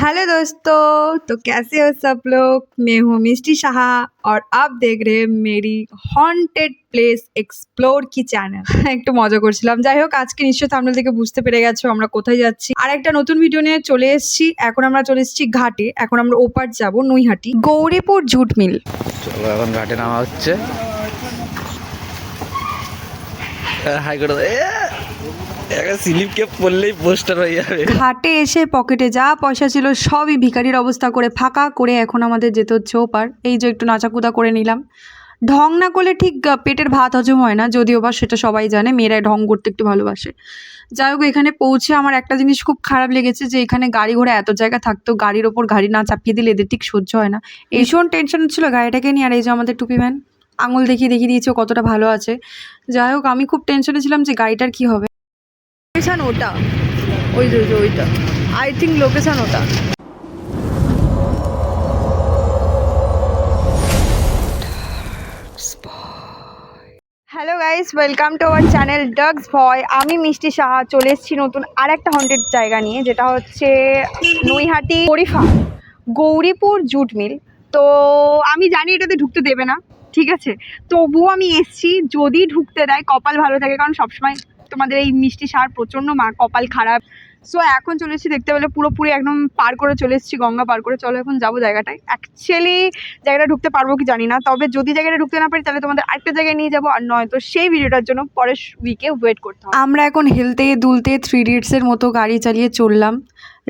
Hello दोस्तों तो कैसे हो सब लोग मैं हूँ मिष्टी शाह और आप देख रहे हैं मेरी হন্টেড প্লেস এক্সপ্লোর কি চ্যানেল একটু মজা করছিলাম যাই হোক আজকে নিশ্চয়ই থামনেল থেকে বুঝতে পেরে গেছো আমরা কোথায় যাচ্ছি আর একটা নতুন ভিডিও নিয়ে চলে এসেছি এখন আমরা চলে এসেছি ঘাটে এখন আমরা ওপার যাব নৈহাটি গৌরীপুর জুট মিল চলো এখন ঘাটে নামা হচ্ছে হাই করে ঘাটে এসে পকেটে যা পয়সা ছিল সবই ভিখারির অবস্থা করে ফাঁকা করে এখন আমাদের যেতে হচ্ছে ওপার। এই যে একটু নাচাকুদা করে নিলাম। ঢং না করলে ঠিক পেটের ভাত হজম হয় না, যদিও বা সেটা সবাই জানে, মেয়েরাই ঢং করতে একটু ভালোবাসে। যাই হোক, এখানে পৌঁছে আমার একটা জিনিস খুব খারাপ লেগেছে যে এখানে গাড়ি ঘোড়া এত জায়গা থাকতো, গাড়ির ওপর গাড়ি না চাপিয়ে দিলে এদের ঠিক সহ্য হয় না। ভীষণ টেনশন ছিল গাড়িটাকে নিয়ে, আর এই যে আমাদের টুপি ম্যান, আঙুল দেখিয়ে দেখিয়ে দিয়েছে কতটা ভালো আছে। যাই হোক, আমি খুব টেনশনে ছিলাম যে গাড়িটার কি হবে। লোকেশান ওটা। ওই যে ওইটা। আই থিঙ্ক লোকেশান ওটা। Hello guys welcome to our channel dogs ভয় আমি মিষ্টি সাহা, চলে এসেছি নতুন আর একটা হন্টেড জায়গা নিয়ে, যেটা হচ্ছে নৈহাটি পরিফা গৌরীপুর জুট মিল। তো আমি জানি এটাতে ঢুকতে দেবে না, ঠিক আছে? তবুও আমি এসছি, যদি ঢুকতে দেয়, কপাল ভালো থাকে, কারণ সবসময় তোমাদের এই মিষ্টি সার প্রচণ্ড মা, কপাল খারাপ। সো এখন চলে এসেছি দেখতে পেলে পুরোপুরি একদম পার করে চলে এসেছি, গঙ্গা পার করে। চলো এখন যাব জায়গাটায়। অ্যাকচুয়ালি জায়গাটা ঢুকতে পারব কি জানি না, তবে যদি জায়গাটা ঢুকতে না পারি, তাহলে তোমাদের আরেকটা জায়গায় নিয়ে যাব। আর নয়তো সেই ভিডিওটার জন্য পরের উইকে ওয়েট করতে হবে। আমরা এখন হেলতে দুলতে থ্রি ইডিয়টসের মতো গাড়ি চালিয়ে চললাম।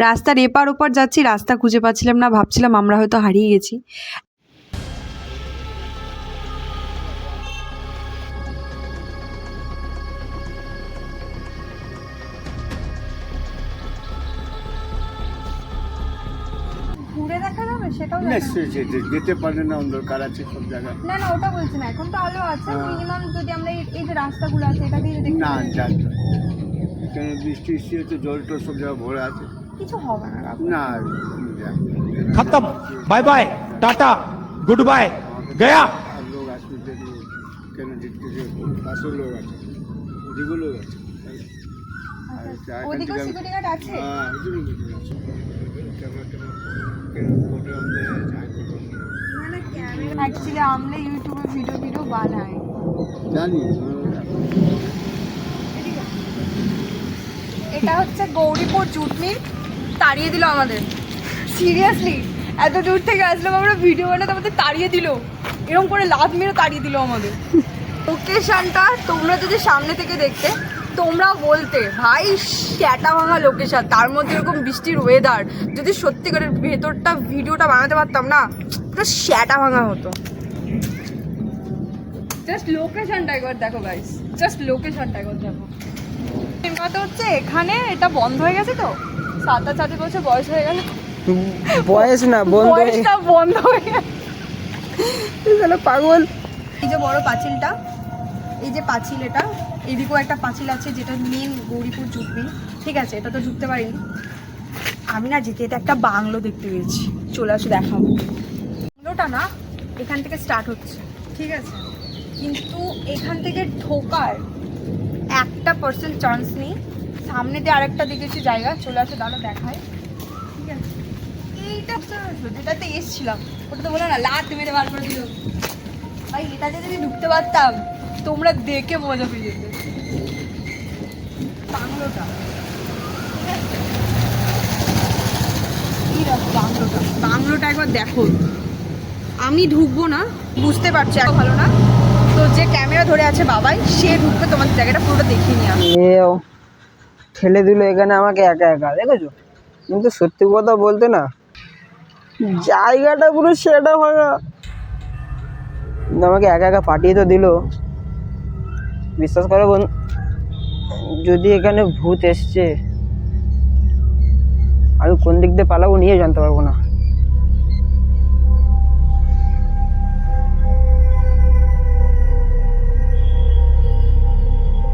রাস্তার এপার ওপার যাচ্ছি, রাস্তা খুঁজে পাচ্ছিলাম না, ভাবছিলাম আমরা হয়তো হারিয়ে গেছি। হবে সেটাও নিশ্চয়ই যে যেতে পারে না অন্ধকার আছে সব জায়গায় না না ওটা বলছি না এখন তো আলো আছে হ্যাঁ। মিনিমাম যদি আমরা এই যে রাস্তাগুলো আছে এটা দিয়ে দেখি। না যাই কেন বৃষ্টি বৃষ্টি হচ্ছে জল টল সব জায়গায় ভরে আছে। কিছু হবে না না খতম। Bye bye tata good bye Gaya. লোক আসবে কেন দেখতে যে পাশের লোক আছে ওদিকেও লোক আছে আচ্ছা, ওদিকেও সিকিউরিটি গার্ড আছে? হ্যাঁ ওদিকেও সিকিউরিটি আছে। অ্যাকচুয়ালি আমরা ইউটিউবে ভিডিও ভিডিও বানাই জানি। এটা হচ্ছে গৌরীপুর জুট মিল তাড়িয়ে দিল আমাদের। সিরিয়াসলি এত দূর থেকে আসলাম আমরা ভিডিও বানাতে আমাদের তাড়িয়ে দিল। এরকম করে লাভ মেরে তাড়িয়ে দিল আমাদের। লোকেশনটা তোমরা যদি সামনে থেকে দেখতে তোমরা বলতে ভাই শ্যাটা ভাঙা লোকেশন তার মধ্যে এরকম বৃষ্টির ওয়েদার যদি সত্যি করে ভেতরটা ভিডিওটা বানাতে পারতাম না পুরো শ্যাটা ভাঙা হতো। জাস্ট লোকেশনটা একবার দেখো গাইস জাস্ট লোকেশনটা একবার দেখো। কথা হচ্ছে এখানে এটা বন্ধ হয়ে গেছে তো? বছর বয়স হয়ে গেল বয়স না বন্ধ বয়সটা বন্ধ হয়ে গেল গেল পাগল। এই যে বড় পাঁচিলটা এই যে পাঁচিল এটা এদিকেও একটা পাঁচিল আছে, যেটা মেন গৌরীপুর জুটবি। ঠিক আছে, এটা তো ঢুকতে পারিনি। আমি না যেতে এটা একটা বাংলো দেখতে পেয়েছি। চলে আসো দেখাবো বাংলোটা না এখান থেকে স্টার্ট হচ্ছে। ঠিক আছে? কিন্তু এখান থেকে ঢোকার একটা পার্সেন্ট চান্স নেই। সামনে দিয়ে আরেকটা দেখেছি জায়গা। চলে আসো দাঁড়া দেখায় ঠিক আছে? এইটা যেটাতে এসছিলাম ওটা তো বলো না লাত মেরে বার করে দিল। ভাই, এটাতে যদি ঢুকতে পারতাম, তোমরা দেখে মজা পেয়ে যেতে। একবার দেখো। আমি ঢুকবো না, বুঝতে পারছি, এত ভালো না। তো যে ক্যামেরা ধরে আছে বাবাই, সে ঢুকবে তোমাদের জায়গাটা, পুরোটা দেখিয়ে নিয়ে আসবে। ঠেলে দিল এখানে আমাকে একা একা, দেখেছ? কিন্তু সত্যি কথা বলতে না, জায়গাটা পুরো সেটা ভাঙা। কিন্তু আমাকে একা একা পাঠিয়ে তো দিল। বিশ্বাস করো বন্ধু যদি এখানে ভূত এসছে, আমি কোন দিক দিয়ে পালাবো নিয়ে জানতে পারব না।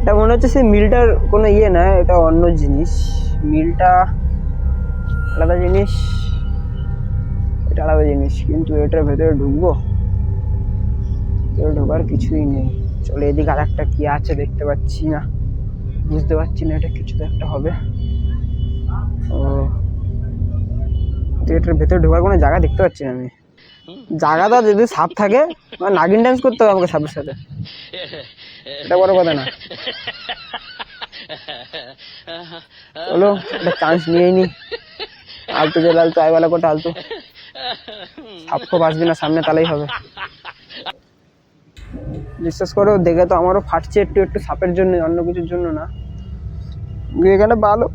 এটা মনে হচ্ছে সেই মিলটার কোনো ইয়ে না, এটা অন্য জিনিস। মিলটা আলাদা জিনিস, এটা আলাদা জিনিস, কিন্তু এটার ভেতরে ঢুকবো? ঢোকার কিছুই নেই। চলো এদিকে আর একটা কি আছে দেখতে পাচ্ছি না। বুঝতে পারছি না, এটা কিছু তো একটা হবে। ও তো ভেতরে ঢোকার কোনো জায়গা দেখতে পাচ্ছি না আমি। জায়গাটা যদি সাপ থাকে মানে নাগিন ডান্স করতে হবে আমাকে সাপের সাথে। এটা বড় কথা না। চলো একটা চান্স নিয়েই নি। আলতু যে লালতু আইওয়ালা কোটা আলতু। সাপ খুব আসবে না সামনে তালেই হবে। বিশ্বাস করো দেখে তো আমারও ফাটছে একটু একটু সাপের জন্য অন্য কিছুর জন্য না। এখানে ভালো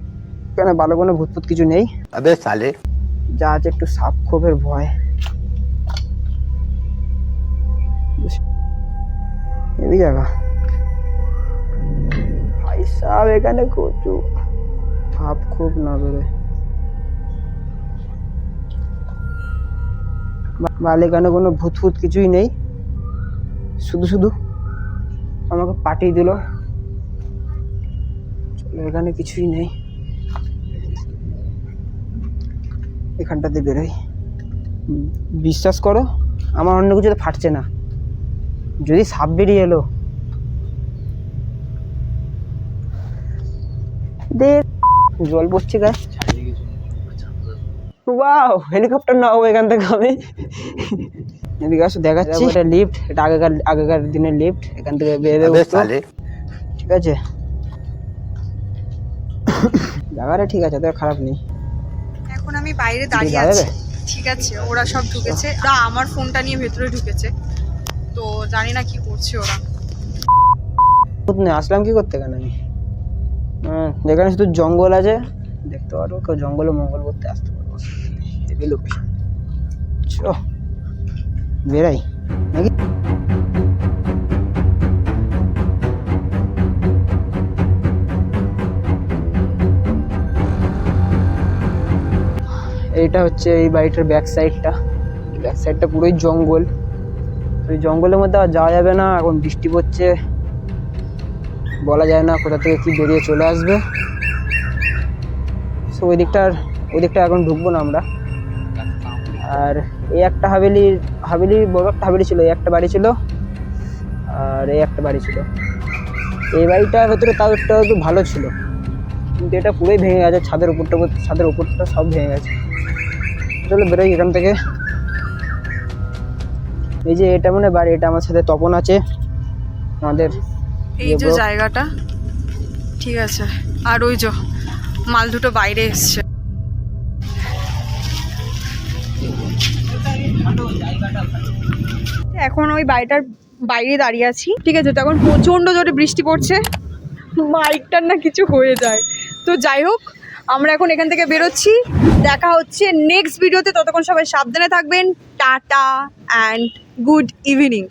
এখানে ভালো কোনো ভূত ফুত কিছু নেই। তবে সালে। যা আছে একটু সাপ ক্ষোভের ভয়। এদিকে ভাই এখানে কোনো ভূত ফুত কিছুই নেই। শুধু শুধু আমাকে পাঠিয়ে দিল। এখানে কিছুই নেই। এখানটাতে বেরোই। বিশ্বাস করো আমার অন্য কিছুতে ফাটছে না। যদি সাপ বেরিয়ে এলো। দেখ জল পড়ছে গায়ে। ওয়াও হেলিকপ্টার না হব এখান থেকে আমি। এদিকে আসো দেখাচ্ছি। এটা লিফট এটা আগেকার আগেকার দিনের লিফট এখান থেকে বেড়ে ঠিক আছে। জায়গাটা ঠিক আছে তোর খারাপ নেই। এখন আমি বাইরে দাঁড়িয়ে আছি। ঠিক আছে ওরা সব ঢুকেছে। আচ্ছা। ওরা আমার ফোনটা নিয়ে ভেতরে ঢুকেছে। তো জানি না কি করছে ওরা। আসলাম কি করতে কেন আমি? হ্যাঁ, যেখানে শুধু জঙ্গল আছে দেখতে পারব কেউ জঙ্গলে মঙ্গল করতে আসতে পারব লোকেশন চো বেরাই নাকি? এটা হচ্ছে এই বাড়িটার ব্যাক সাইডটা ব্যাক সাইডটা পুরোই জঙ্গল। ওই জঙ্গলের মধ্যে আর যাওয়া যাবে না, এখন বৃষ্টি পড়ছে। বলা যায় না কোথা থেকে কি বেরিয়ে চলে আসবে। সো ওই দিকটার ওই দিকটা এখন ঢুকবো না আমরা। আর এই একটা হাভেলি হাভেলি বড় একটা হাভেলি ছিল এই একটা বাড়ি ছিল আর এই একটা বাড়ি ছিল। এই বাড়িটার ভেতরে তাও একটা একটু ভালো ছিল কিন্তু এটা পুরোই ভেঙে গেছে ছাদের উপরটা ছাদের উপরটা সব ভেঙে গেছে। চলো বেরোই এখান থেকে। এই যে এটা মানে বাড়ি এটা আমার সাথে তপন আছে আমাদের এই যে জায়গাটা ঠিক আছে। আর ওই যে মাল দুটো বাইরে এসছে। এখন ওই বাড়িটার বাইরে দাঁড়িয়ে আছি। ঠিক আছে, তো এখন প্রচণ্ড জোরে বৃষ্টি পড়ছে। মাইকটার না কিছু হয়ে যায়। তো যাই হোক, আমরা এখন এখান থেকে বেরোচ্ছি। দেখা হচ্ছে নেক্সট ভিডিওতে ততক্ষণ সবাই সাবধানে থাকবেন। Tata and good evening